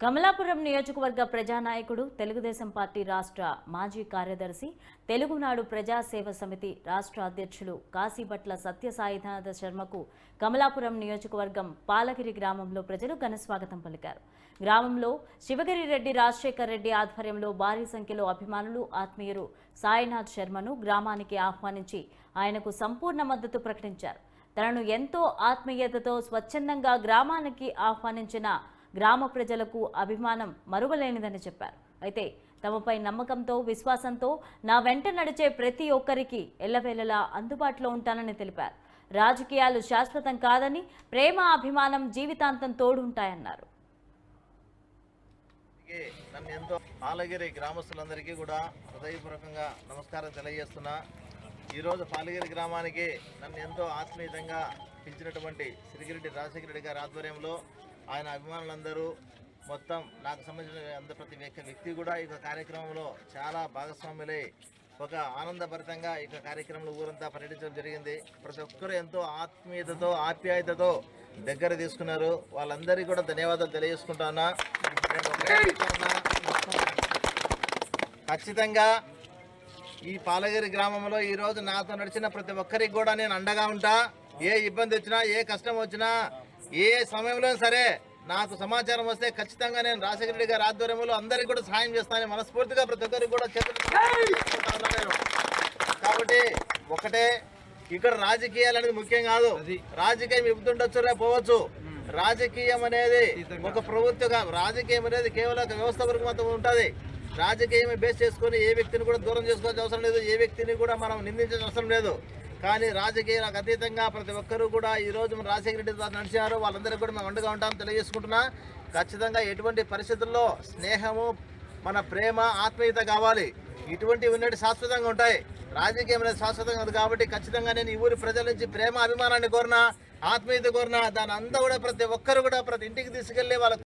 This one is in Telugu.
కమలాపురం నియోజకవర్గ ప్రజానాయకుడు తెలుగుదేశం పార్టీ రాష్ట్ర మాజీ కార్యదర్శి తెలుగునాడు ప్రజాసేవ సమితి రాష్ట్ర అధ్యక్షులు కాశీభట్ల సత్యసాయినాథ శర్మకు కమలాపురం నియోజకవర్గం పాలగిరి గ్రామంలో ప్రజలు ఘనస్వాగతం పలికారు. గ్రామంలో శివగిరి రెడ్డి రాజశేఖర్ రెడ్డి ఆధ్వర్యంలో భారీ సంఖ్యలో అభిమానులు ఆత్మీయులు సాయినాథ్ శర్మను గ్రామానికి ఆహ్వానించి ఆయనకు సంపూర్ణ మద్దతు ప్రకటించారు. తనను ఎంతో ఆత్మీయతతో స్వచ్ఛందంగా గ్రామానికి ఆహ్వానించిన గ్రామ ప్రజలకు అభిమానం మరువలేనిదని చెప్పారు. అయితే తమపై నమ్మకంతో విశ్వాసంతో నా వెంట నడిచే ప్రతి ఒక్కరికి ఎల్లవేళలా అందుబాటులో ఉంటానని తెలిపారు. రాజకీయాలు శాశ్వతం కాదని ప్రేమ అభిమానం జీవితాంతం తోడుంటాయన్నారు. అలాగే నన్ను ఎంతో గ్రామస్తులందరికీ కూడా హృదయపూర్వకంగా నమస్కారం తెలియజేస్తున్నా. ఈరోజు పాలగిరి గ్రామానికి నన్ను ఎంతో ఆత్మీయంగా పిలిచినటువంటి సిరిగిరెడ్డి రాజశేఖర రెడ్డి గారి ఆధ్వర్యంలో ఆయన అభిమానులందరూ మొత్తం నాకు సంబంధించిన అంద ప్రతి వ్యక్తి వ్యక్తి కూడా ఈ యొక్క కార్యక్రమంలో చాలా భాగస్వాములై ఒక ఆనందభరితంగా ఈ యొక్క కార్యక్రమంలో ఊరంతా పర్యటించడం జరిగింది. ప్రతి ఒక్కరూ ఎంతో ఆత్మీయతతో ఆప్యాయతతో దగ్గర తీసుకున్నారు. వాళ్ళందరికీ కూడా ధన్యవాదాలు తెలియజేసుకుంటున్నా నేను ఖచ్చితంగా ఈ పాలగిరి గ్రామంలో ఈ రోజు నాతో నడిచిన ప్రతి ఒక్కరికి కూడా నేను అండగా ఉంటా. ఏ ఇబ్బంది వచ్చినా ఏ కష్టం వచ్చినా ఏ సమయంలో సరే నాకు సమాచారం వస్తే ఖచ్చితంగా నేను రాజశేఖర రెడ్డి గారి ఆధ్వర్యంలో అందరికీ కూడా సహాయం చేస్తానని మనస్ఫూర్తిగా ప్రతి ఒక్కరికి కూడా చేతులు. కాబట్టి ఒకటే ఇక్కడ రాజకీయాలు అనేది ముఖ్యం కాదు. రాజకీయం ఇస్తుండొచ్చు రేపు పోవచ్చు. రాజకీయం అనేది ఒక ప్రభుత్వ రాజకీయం అనేది కేవలం ఒక వ్యవస్థ వరకు మాత్రం ఉంటుంది. రాజకీయమే బేస్ చేసుకొని ఏ వ్యక్తిని కూడా దూరం చేసుకోవాల్సిన అవసరం లేదు. ఏ వ్యక్తిని కూడా మనం నిందించాల్సిన అవసరం లేదు. కానీ రాజకీయాలకు అతీతంగా ప్రతి ఒక్కరూ కూడా ఈ రోజు మన రాజశేఖర రెడ్డి నడిచారు. వాళ్ళందరికీ కూడా మేము అండగా ఉంటామని తెలియజేసుకుంటున్నా. ఖచ్చితంగా ఎటువంటి పరిస్థితుల్లో స్నేహము మన ప్రేమ ఆత్మీయత కావాలి. ఇటువంటి ఉన్నట్టు శాశ్వతంగా ఉంటాయి. రాజకీయం అనేది శాశ్వతంగా ఉంది కాబట్టి ఖచ్చితంగా నేను ఈ ఊరి ప్రజల నుంచి ప్రేమ అభిమానాన్ని కోరినా ఆత్మీయత కోరినా దాని అంతా కూడా ప్రతి ఒక్కరు కూడా ప్రతి ఇంటికి తీసుకెళ్ళి వాళ్ళ